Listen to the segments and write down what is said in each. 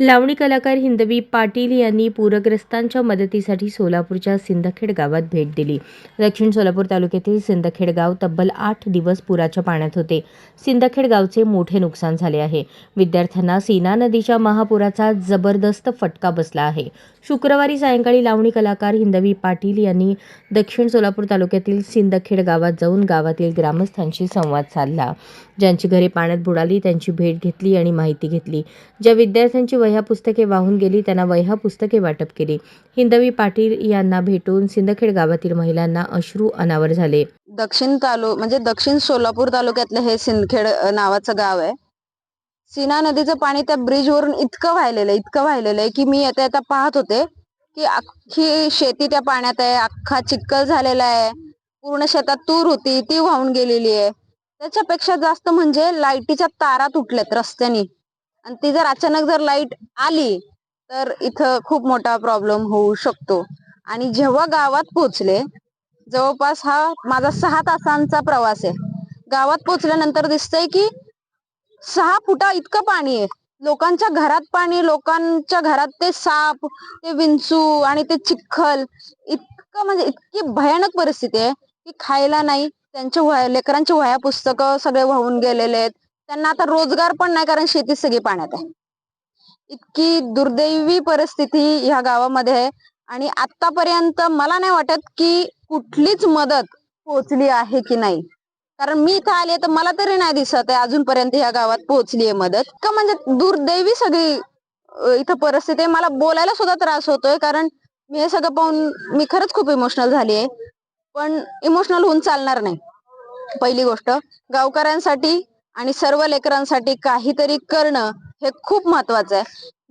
लावणी कलाकार हिंदवी पाटील यांनी पूरग्रस्तांच्या मदतीसाठी सोलापूरच्या सिंदखेड गावात भेट दिली. दक्षिण सोलापूर तालुक्यातील सिंदखेड गाव तब्बल आठ दिवस पुराच्या पाण्यात होते. सिंदखेड गावचे मोठे नुकसान झाले आहे. विद्यार्थ्यांना सीना नदीच्या महापुराचा जबरदस्त फटका बसला आहे. शुक्रवारी सायंकाळी लावणी कलाकार हिंदवी पाटील यांनी दक्षिण सोलापूर तालुक्यातील सिंदखेड गावात जाऊन गावातील ग्रामस्थांशी संवाद साधला. ज्यांची घरे पाण्यात बुडाली त्यांची भेट घेतली आणि माहिती घेतली. ज्या विद्यार्थ्यांची वह्या पुस्तके वाहून गेली त्यांना वह्या पुस्तके वाटप केली. हिंदवी पाटील यांना भेटून सिंदखेड गावातील महिलांना अश्रू अनावर झाले. दक्षिण तालु म्हणजे दक्षिण सोलापूर तालुक्यातलं हे सिंदखेड नावाचं गाव आहे. सीना नदीचं पाणी त्या ब्रिज वरून इतकं वाहिलेलं आहे इतकं वाहिलेलं आहे की मी येता येता पाहत होते की अख्खी शेती त्या पाण्यात आहे अख्खा चिखल झालेला आहे पूर्ण शेतात तूर होती ती वाहून गेलेली आहे. त्याच्यापेक्षा जास्त म्हणजे लाईटीच्या तारा तुटल्यात रस्त्यानी. आणि ती जर अचानक जर लाइट आली तर इथं खूप मोठा प्रॉब्लेम होऊ शकतो. आणि जेव्हा गावात पोहोचले जवळपास हा माझा सहा तासांचा प्रवास आहे. गावात पोचल्यानंतर दिसतंय की सहा फुटा इतकं पाणी आहे. लोकांच्या घरात पाणी लोकांच्या घरात ते साप ते विंचू आणि ते चिखल इतकं म्हणजे इतकी भयानक परिस्थिती आहे की खायला नाही. त्यांच्या वह्या लेकरांची वह्या पुस्तकं सगळे वाहून गेलेले आहेत. त्यांना आता रोजगार पण नाही कारण शेती सगळी पाण्यात आहे. इतकी दुर्दैवी परिस्थिती ह्या गावामध्ये आहे. आणि आतापर्यंत मला नाही वाटत की कुठलीच मदत पोहोचली आहे की नाही. कारण मी इथं आले तर मला तरी नाही दिसत आहे अजूनपर्यंत ह्या गावात पोहोचली आहे मदत. का म्हणजे दुर्दैवी सगळी इथं परिस्थिती आहे. मला बोलायला सुद्धा त्रास होतोय कारण मी हे सगळं पाहून मी खरंच खूप इमोशनल झाली आहे. पण इमोशनल होऊन चालणार नाही. पहिली गोष्ट गावकऱ्यांसाठी आणि सर्व लेकरांसाठी काहीतरी करणं हे खूप महत्वाचं आहे.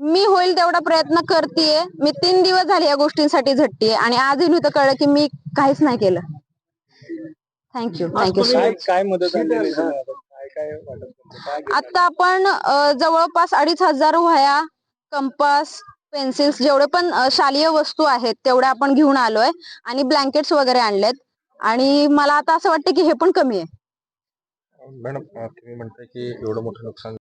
मी होईल तेवढा प्रयत्न करतेय. मी तीन दिवस झाले या गोष्टींसाठी झटतीये आणि आजही मी तर कळलं की मी काहीच नाही केलं. Thank you thank you so काय मच काय मदत आता? काय काय वाटत होतं? काय केलं? आता आपण अ, जवळपास अडीच हजार वह्या कंपास पेन्सिल्स जेवढे पण अ, शालेय वस्तू आहेत तेवढ्या आपण घेऊन आलोय आणि ब्लँकेट्स वगैरे आणलेत. आणि मला आता असं वाटतं की हे पण कमी आहे. मॅडम तुम्ही म्हणताय की एवढं मोठं नुकसान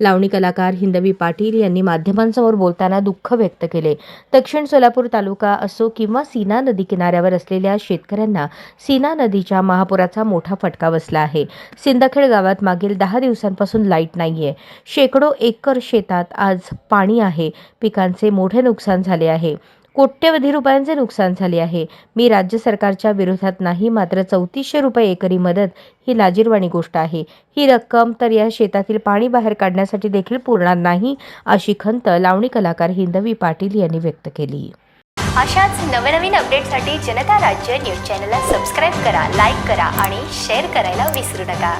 लावणी कलाकार हिंदवी पाटील यांनी माध्यमांसमोर बोलताना दुःख व्यक्त केले. दक्षिण सोलापूर तालुका असो किंवा सीना नदी किनाऱ्यावर असलेल्या शेतकऱ्यांना सीना नदीच्या महापुराचा मोठा फटका बसला आहे. सिंदखेड गावात मागील दहा दिवसांपासून लाइट नाहीये. शेकडो एकर शेतात आज पाणी आहे. पिकांचे मोठे नुकसान झाले आहे. कोट्यवधी रुपयांचे नुकसान झाले आहे. मी राज्य सरकारच्या विरोधात नाही मात्र चौतीसशे रुपये एकरी मदत ही लाजीरवाणी गोष्ट आहे. ही रक्कम तर या शेतातील पाणी बाहेर काढण्यासाठी देखील पुरणार नाही अशी खंत लावणी कलाकार हिंदवी पाटील यांनी व्यक्त केली. अशाच नवनवीन अपडेटसाठी जनता राज्य न्यूज चॅनलला सबस्क्राईब करा लाईक करा आणि शेअर करायला विसरू नका.